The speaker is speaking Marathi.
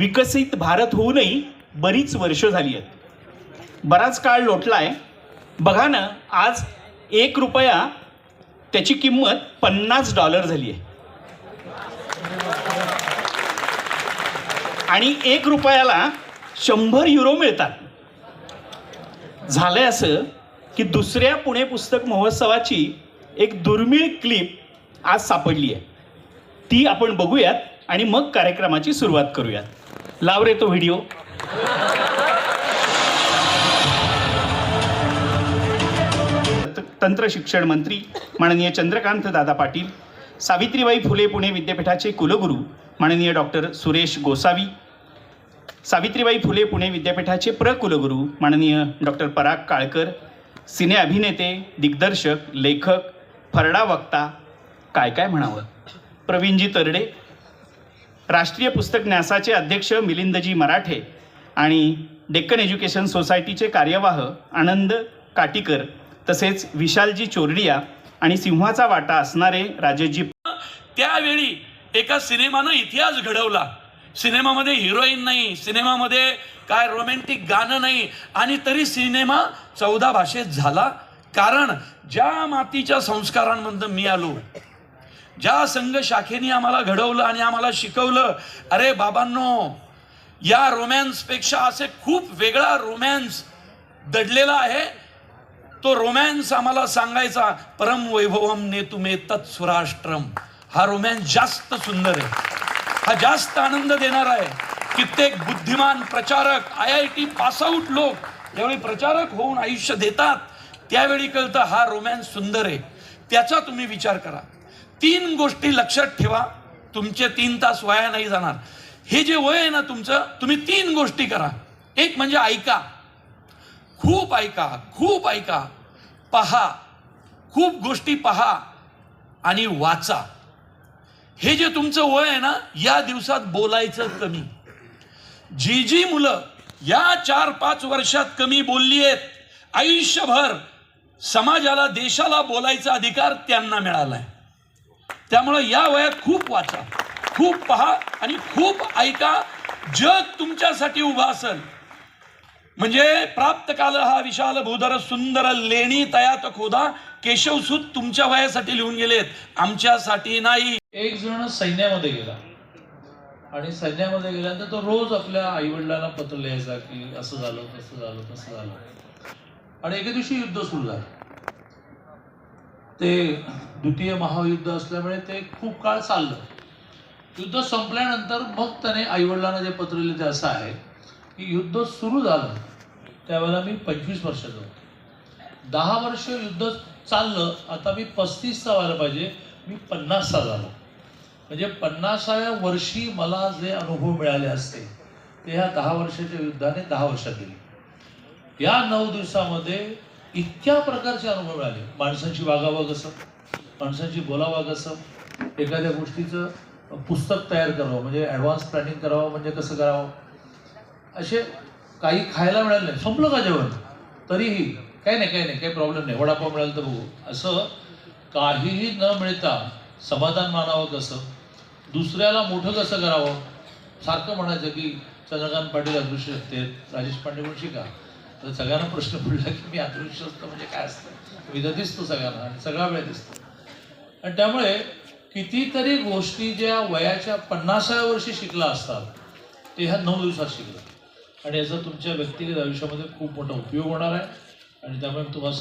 विकसित भारत होऊनही बरीच वर्ष झाली आहेत. बराच काळ लोटलाय. बघा ना आज एक रुपया त्याची किंमत पन्नास डॉलर झाली आहे. आणि एक रुपयाला शंभर युरो मिळतात. झालंय असं की दुसऱ्या पुणे पुस्तक महोत्सवाची एक दुर्मिळ क्लिप आज सापडली आहे. ती आपण बघूयात आणि मग कार्यक्रमाची सुरुवात करूयात. लाव रे तो व्हिडिओ तंत्र शिक्षण मंत्री माननीय चंद्रकांत दादा पाटील सावित्रीबाई फुले पुणे विद्यापीठाचे कुलगुरू माननीय डॉक्टर सुरेश गोसावी सावित्रीबाई फुले पुणे विद्यापीठाचे प्रकुलगुरू माननीय डॉक्टर पराग काळकर सिने अभिनेते दिग्दर्शक लेखक फरडा वक्ता काय काय म्हणावं? प्रवीणजी तरडे राष्ट्रीय पुस्तक न्यासाचे अध्यक्ष मिलिंदजी मराठे आणि डेक्कन एज्युकेशन सोसायटीचे कार्यवाह आनंद काटीकर तसेच विशालजी चोरडिया आणि सिंहाचा वाटा असणारे राजेशजी त्यावेळी एका सिनेमानं इतिहास घडवला. सिनेमामध्ये हिरोईन नाही सिनेमामध्ये काय रोमॅन्टिक गाणं नाही आणि तरी सिनेमा चौदा भाषेत झाला. कारण ज्या मातीच्या संस्कारांमधून मी आलो ज्या संघ शाखेने आम्हाला घडवलं आणि आम्हाला शिकवलं अरे बाबांनो या रोमॅन्सपेक्षा असे खूप वेगळा रोमॅन्स दडलेला आहे. तो रोमॅन्स आम्हाला सांगायचा परम वैभवम ने तुमे तत्सुराष्ट्रम हा रोमॅन्स जास्त सुंदर आहे. हा जास्त आनंद देणारा आहे. कित्येक बुद्धिमान प्रचारक आय आय टी पासआउट लोक ज्यावेळी प्रचारक होऊन आयुष्य देतात त्यावेळी कळतं हा रोमॅन्स सुंदर आहे. त्याचा तुम्ही विचार करा. तीन गोष्टी लक्षात ठेवा. तुमचे तीन तास वाया नाही जाणार. हे जे वय आहे ना तुमचं तुम्ही तीन गोष्टी करा. एक म्हणजे ऐका. खूप ऐका खूप ऐका. पहा. खूप गोष्टी पहा आणि वाचा. हे जे तुमचं वय आहे ना या दिवसात बोलायचं कमी. जी जी मुलं या चार पाच वर्षात कमी बोलली आहेत. आयुष्यभर समाजाला देशाला बोलायचा अधिकार त्यांना मिळालाय. त्यामुळं या वयात खूप वाचा. खूप पहा आणि खूप ऐका. जग तुमच्यासाठी उभा असेल. म्हणजे प्राप्त काल हा विशाल भूधर सुंदर लेणी तयात खोदा. केशवसूत तुमच्या वयासाठी लिहून गेलेत. आमच्यासाठी नाही. एक जण सैन्यामध्ये गेला. आणि सैन्यामध्ये गेल्यानंतर तो रोज आपल्या आईवडिलांना पत्र लिहायचा की असं झालं तसं झालं तसं झालं. आणि एके दिवशी युद्ध सुरू झालं. ते द्वितीय महायुद्ध असल्यामुळे ते खूप काळ चाललं. युद्ध संपल्यानंतर मग त्याने आईवडिलांना जे पत्र लिहिले ते असं आहे की युद्ध सुरू झालं त्यावेळेला मी पंचवीस वर्षाचा होतो. दहा वर्ष युद्ध चाललं आता मी पस्तीसचा व्हायला पाहिजे मी पन्नासचा झालो. म्हणजे पन्नासाव्या वर्षी मला जे अनुभव मिळाले असते ते ह्या दहा वर्षाच्या युद्धाने दहा वर्षात दिले. या नऊ दिवसामध्ये इतक्या प्रकारचे अनुभव मिळाले माणसांची वागावा कसं? माणसांची बोलावं कसं? एखाद्या गोष्टीचं पुस्तक तयार करावं म्हणजे ॲडव्हान्स प्लॅनिंग करावं म्हणजे कसं करावं? असे काही खायला मिळालं नाही. संपलं का जेवण? तरीही काही नाही काही नाही काही प्रॉब्लेम नाही. वडापाव मिळालं तर बघू. असं काहीही न मिळता समाधान मानावं कसं? दुसऱ्याला मोठं कसं करावं? सारखं म्हणायचं की चंद्रकांत पाटील अदृश्य असते राजेश पांडे पण का तर सगळ्यांना प्रश्न पडला की मी अदृश्य असतं म्हणजे काय असतं? मी दिसतो सगळ्यांना आणि सगळा वेळ दिसतो. आणि त्यामुळे कितीतरी गोष्टी ज्या वयाच्या पन्नासाव्या वर्षी शिकला असतात ते ह्या नऊ दिवसात शिकलं. आणि याचा तुमच्या व्यक्तिगत आयुष्यामध्ये खूप मोठा उपयोग होणार आहे. आणि त्यामुळे तुम्हाला